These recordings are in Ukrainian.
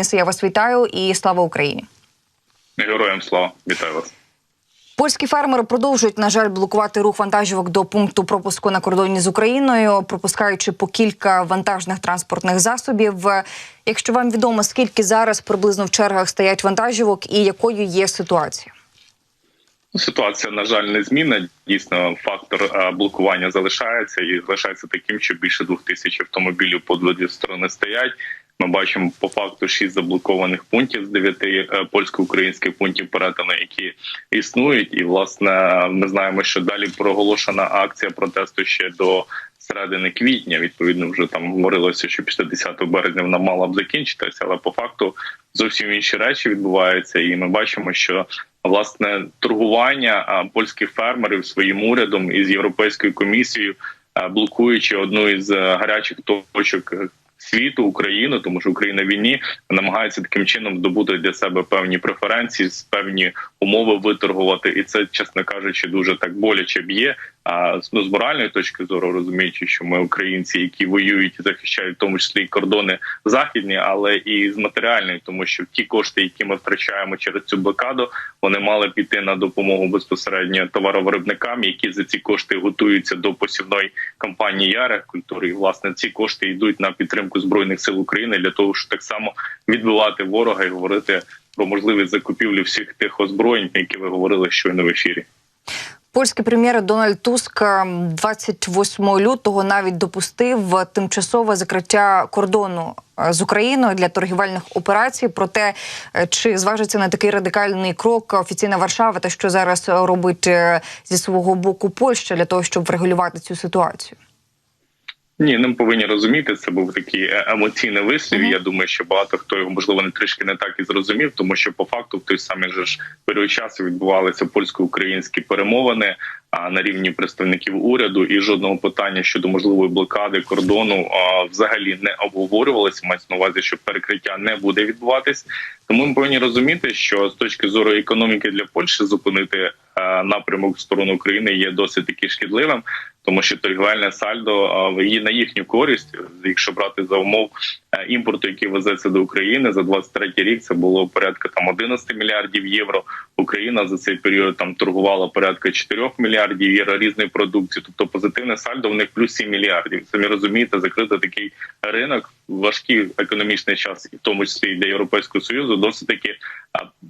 Я вас вітаю і слава Україні. Героям слава вітаю вас. Польські фермери продовжують на жаль блокувати рух вантажівок до пункту пропуску на кордоні з Україною, пропускаючи по кілька вантажних транспортних засобів. Якщо вам відомо, скільки зараз приблизно в чергах стоять вантажівок і якою є ситуація? Ситуація на жаль не змінна. Дійсно, фактор е, блокування залишається і залишається таким, що більше двох тисяч автомобілів по дві сторони стоять. Ми бачимо по факту шість заблокованих пунктів з дев'яти е, польсько-українських пунктів перетину, які існують. І власне ми знаємо, що далі проголошена акція протесту ще до середини квітня. Відповідно, вже там говорилося, що після 10 березня вона мала б закінчитися, але по факту зовсім інші речі відбуваються, і ми бачимо, що власне торгування польських фермерів своїм урядом із європейською комісією, блокуючи одну із е, гарячих точок світу, Україну, тому що Україна в війні намагається таким чином здобути для себе певні преференції, певні умови виторгувати, і це, чесно кажучи, дуже так боляче б'є. А ну, з моральної точки зору розуміючи, що ми українці, які воюють і захищають в тому числі і кордони західні, але і з матеріальної, тому що ті кошти, які ми втрачаємо через цю блокаду, вони мали піти на допомогу безпосередньо товаровиробникам, які за ці кошти готуються до посівної кампанії Ярех культури. І власне ці кошти йдуть на підтримку збройних сил України для того, щоб так само відбивати ворога і говорити про можливість закупівлі всіх тих озброєнь, які ви говорили щойно в ефірі. Польський прем'єр Дональд Туск 28 лютого навіть допустив тимчасове закриття кордону е, з Україною для торгівельних операцій. Проте те, чи зважиться на такий радикальний крок офіційна Варшава, та що зараз робить е, зі свого боку Польща для того, щоб врегулювати цю ситуацію? Ні, нам повинні розуміти. Це був такий е, емоційний вислів. Mm -hmm. Я думаю, що багато хто його можливо не трішки не так і зрозумів, тому що по факту в той самий же ж період часу відбувалися польсько-українські перемовини. А на рівні представників уряду і жодного питання щодо можливої блокади кордону а, взагалі не обговорювалося. Мається на увазі, що перекриття не буде відбуватись. Тому ми повинні розуміти, що з точки зору економіки для Польщі зупинити напрямок в сторону України є досить таки шкідливим тому що торгівельне сальдо її на їхню користь, якщо брати за умов е, імпорту, який везеться до України за 23 рік, це було порядка там 11 мільярдів євро. Україна за цей період там торгувала порядка 4 мільярдів євро різної продукції. Тобто позитивне сальдо в них плюс 7 мільярдів. Самі розумієте, закрити такий ринок важкий економічний час, і в тому числі для європейського союзу, досить таки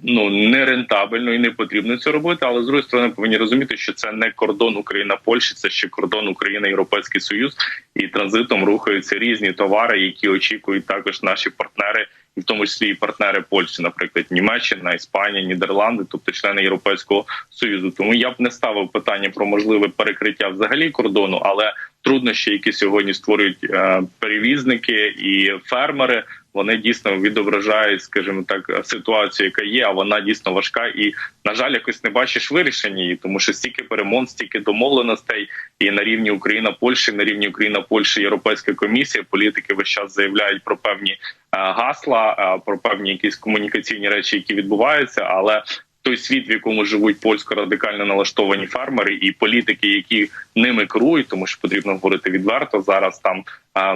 ну не рентабельно і не потрібно це робити. Але з другої сторони повинні розуміти, що це не кордон Україна Польщі, це ще кордон Україна Європейський Союз, і транзитом рухаються різні товари, які очікують також наші партнери. І в тому числі і партнери Польщі, наприклад, Німеччина, Іспанія, Нідерланди, тобто члени Європейського союзу. Тому я б не ставив питання про можливе перекриття взагалі кордону, але труднощі, які сьогодні створюють е, перевізники і фермери, вони дійсно відображають, скажімо так, ситуацію, яка є. А вона дійсно важка, і на жаль, якось не бачиш вирішення її, тому що стільки перемон, стільки домовленостей, і на рівні Україна, Польщі, на рівні Україна, Польща, Європейська комісія, політики весь час заявляють про певні гасла, про певні якісь комунікаційні речі, які відбуваються, але той світ, в якому живуть польсько радикально налаштовані фермери і політики, які ними керують, тому що потрібно говорити відверто. Зараз там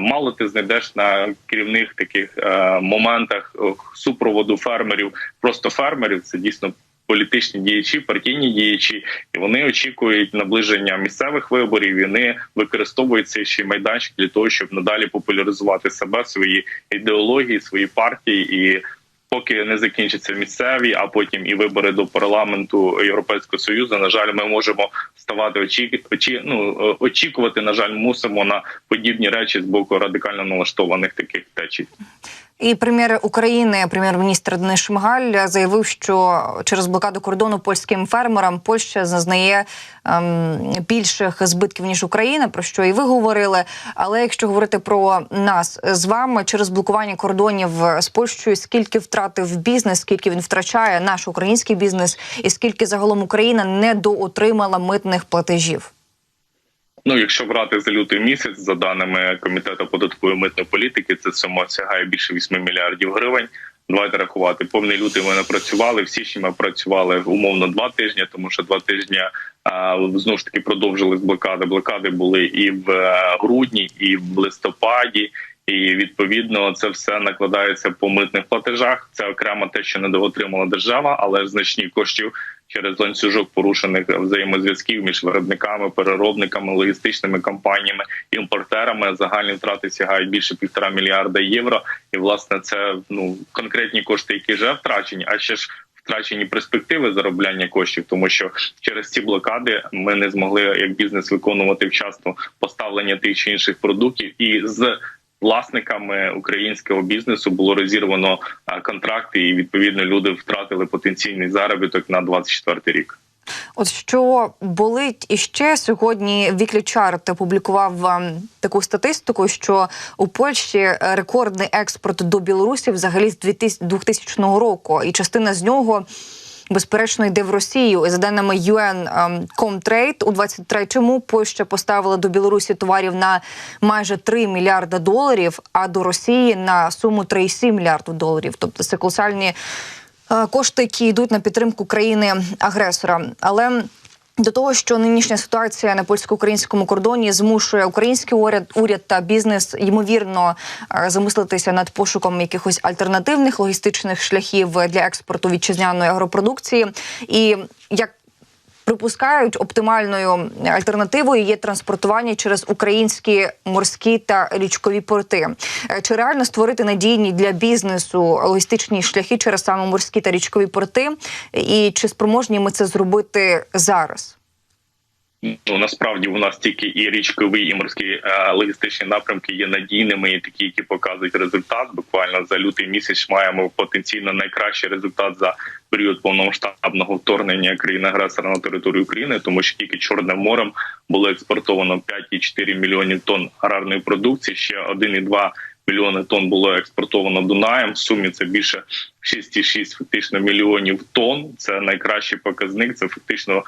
мало ти знайдеш на керівних таких моментах супроводу фермерів, просто фермерів. Це дійсно. Політичні діячі, партійні діячі, і вони очікують наближення місцевих виборів. Вони використовують цей ще майданчик для того, щоб надалі популяризувати себе, свої ідеології, свої партії і поки не закінчаться місцеві, а потім і вибори до парламенту Європейського союзу. На жаль, ми можемо ставати очі, очі ну, очікувати. На жаль, мусимо на подібні речі з боку радикально налаштованих таких течій. І прем'єр України, прем'єр-міністр Денис Шмигаль, заявив, що через блокаду кордону польським фермерам Польща зазнає ем, більших збитків ніж Україна. Про що і ви говорили. Але якщо говорити про нас з вами через блокування кордонів з Польщею, скільки втратив бізнес, скільки він втрачає наш український бізнес, і скільки загалом Україна не доотримала митних платежів. Ну, якщо брати за лютий місяць, за даними комітету податкової митної політики, це сума сягає більше 8 мільярдів гривень. Давайте рахувати. Повний лютий ми не працювали. В січні ми працювали умовно два тижні, тому що два тижні а, знову ж таки продовжились блокади. Блокади були і в е, грудні, і в листопаді, І відповідно це все накладається по митних платежах. Це окремо те, що недоотримала держава, але значні коштів через ланцюжок порушених взаємозв'язків між виробниками, переробниками, логістичними компаніями, імпортерами. Загальні втрати сягають більше півтора мільярда євро. І власне це ну конкретні кошти, які вже втрачені, а ще ж. Втрачені перспективи заробляння коштів, тому що через ці блокади ми не змогли як бізнес виконувати вчасно поставлення тих чи інших продуктів, і з власниками українського бізнесу було розірвано контракти, і відповідно люди втратили потенційний заробіток на 24 рік. От що болить іще сьогодні. Віклі Чарт опублікував ем, таку статистику, що у Польщі рекордний експорт до Білорусі взагалі з 2000 2000 року, і частина з нього. Безперечно, йде в Росію. За даними UN.com.trade, ем, у 23-му Польща поставила до Білорусі товарів на майже 3 мільярда доларів, а до Росії на суму 3,7 мільярдів доларів. Тобто це колосальні е, кошти, які йдуть на підтримку країни агресора. Але до того, що нинішня ситуація на польсько-українському кордоні змушує український уряд, уряд та бізнес ймовірно е, замислитися над пошуком якихось альтернативних логістичних шляхів для експорту вітчизняної агропродукції. І як Припускають, оптимальною альтернативою є транспортування через українські морські та річкові порти. Е, Чи реально створити надійні для бізнесу логістичні шляхи через саме морські та річкові порти? І чи спроможні ми це зробити зараз? Ну насправді у нас тільки і річкові, і морські е, логістичні напрямки є надійними, і такі, які показують результат. Буквально за лютий місяць маємо потенційно найкращий результат за період повномасштабного вторгнення країни агресора на територію України, тому що тільки Чорним морем було експортовано 5,4 мільйонів тонн аграрної продукції. Ще 1,2 мільйони тонн було експортовано Дунаєм. В сумі це більше 6,6 фактично мільйонів тонн. Це найкращий показник. Це фактично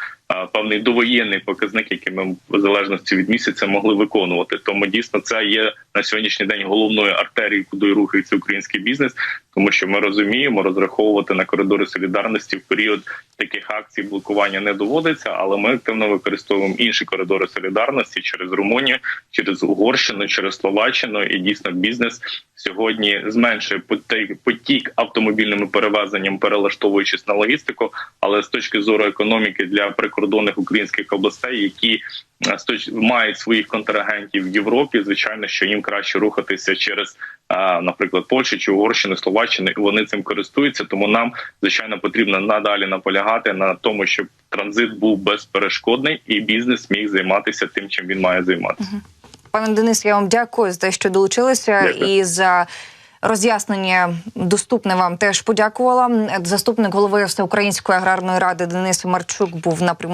певний довоєнний показник, який ми в залежності від місяця могли виконувати. Тому дійсно це є на сьогоднішній день головною артерією, куди рухається український бізнес, тому що ми розуміємо, розраховувати на коридори солідарності в період таких акцій блокування не доводиться, але ми активно використовуємо інші коридори солідарності через Румунію, через Угорщину, через Словаччину, і дійсно бізнес сьогодні зменшує потік, потік автомобільними перевезенням, перелаштовуючись на логістику. Але з точки зору економіки для прикордонних українських областей, які е, мають своїх контрагентів в Європі, звичайно, що їм краще рухатися через, е, наприклад, Польщу чи Угорщину, Словаччину, і вони цим користуються. Тому нам звичайно потрібно надалі наполягати на тому, щоб транзит був безперешкодний і бізнес міг займатися тим, чим він має займатися. Пане Денис, я вам дякую за те, що долучилися, Дякую. і за роз'яснення доступне вам теж подякувала. Заступник голови Всеукраїнської аграрної ради Денис Марчук був на